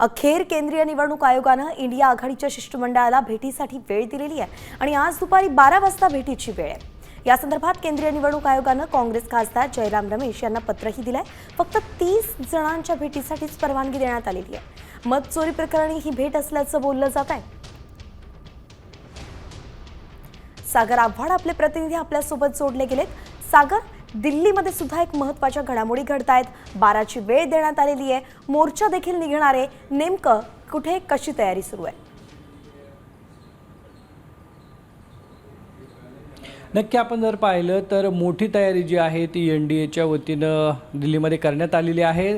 अखेर केंद्रीय निवडणूक आयोगानं इंडिया आघाडीच्या शिष्टमंडळाला भेटीसाठी वेळ दिलेली आहे आणि आज दुपारी बारा वाजता भेटीची वेळ आहे. या संदर्भात केंद्रीय निवडणूक आयोगानं काँग्रेस खासदार जयराम रमेश यांना पत्रही दिलंय. फक्त तीस जणांच्या भेटीसाठीच परवानगी देण्यात आलेली आहे. मत चोरी प्रकरणी ही भेट असल्याचं बोललं जात आहे. सागर आव्हाड आपले प्रतिनिधी आपल्यासोबत जोडले गेलेत. सागर दिल्लीमध्ये सुद्धा एक महत्त्वाच्या घडामोडी घडत आहेत बाराची वेळ देण्यात आलेली आहे. मोर्चा देखील निघणार आहे. नेमकं कुठे कशी तयारी सुरू आहे? नक्की आपण जर पाहिलं तर मोठी तयारी जी आहे ती एन डी एच्या वतीनं दिल्लीमध्ये करण्यात आलेली आहे.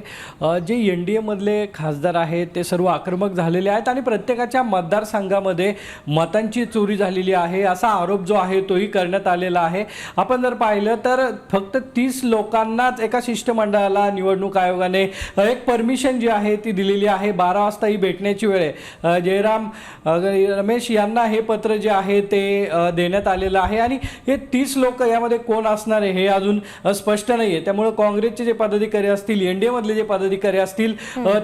जे एन डी एमधले खासदार आहेत ते सर्व आक्रमक झालेले आहेत आणि प्रत्येकाच्या मतदारसंघामध्ये मतांची चोरी झालेली आहे असा आरोप जो आहे तोही करण्यात आलेला आहे. आपण जर पाहिलं तर फक्त तीस लोकांनाच एका शिष्टमंडळाला निवडणूक आयोगाने एक परमिशन जी आहे ती दिलेली आहे. बारा वाजता ही भेटण्याची वेळ आहे. जयराम रमेश यांना हे पत्र जे आहे ते देण्यात आलेलं आहे आणि हे तीस लोक यामध्ये कोण असणार आहे हे अजून स्पष्ट नाही आहे त्यामुळे काँग्रेसचे जे पदाधिकारी असतील एन डी एमधले जे पदाधिकारी असतील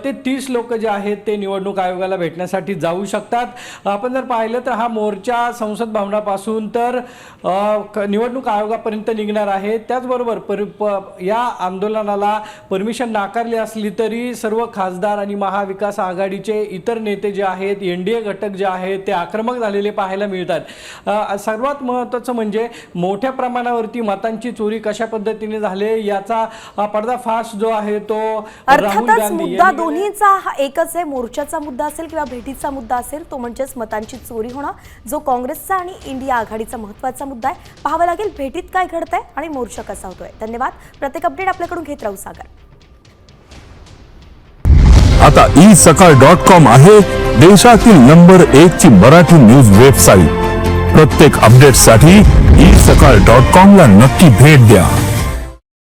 ते तीस लोक जे आहेत ते निवडणूक आयोगाला भेटण्यासाठी जाऊ शकतात. आपण जर पाहिलं तर हा मोर्चा संसद भवनापासून तर निवडणूक आयोगापर्यंत निघणार आहे. त्याचबरोबर पर प- या आंदोलनाला परमिशन नाकारली असली तरी सर्व खासदार आणि महाविकास आघाडीचे इतर नेते जे आहेत एन डी ए घटक जे आहेत ते आक्रमक झालेले पाहायला मिळतात. सर्वात महत्त्वाचं म्हणजे मोठ्या प्रमाणावरती मतांची चोरी कशा पद्धतीने झाले याचा अ, पर्दाफाश जो आहे तो राहुल अर्थातच मुद्दा दोन्हीचा हा एकच आहे. मोर्चाचा मुद्दा असेल किंवा भेटीचा मुद्दा असेल तो म्हणजेच मतांची चोरी होणं जो काँग्रेसचा आणि इंडिया आघाडीचा महत्त्वाचा मुद्दा आहे. पाहावं लागेल भेटीत काय घडतंय आणि मोर्चा कसा होतोय. धन्यवाद. प्रत्येक अपडेट आपल्याकडून घेत राहू सागर. आता ई सकाळ डॉट कॉम आहे. देशातील नंबर एक ची मराठी न्यूज वेबसाईट प्रत्येक अपडेटसाठी ई सकाळ डॉट कॉम ला नक्की भेट द्या.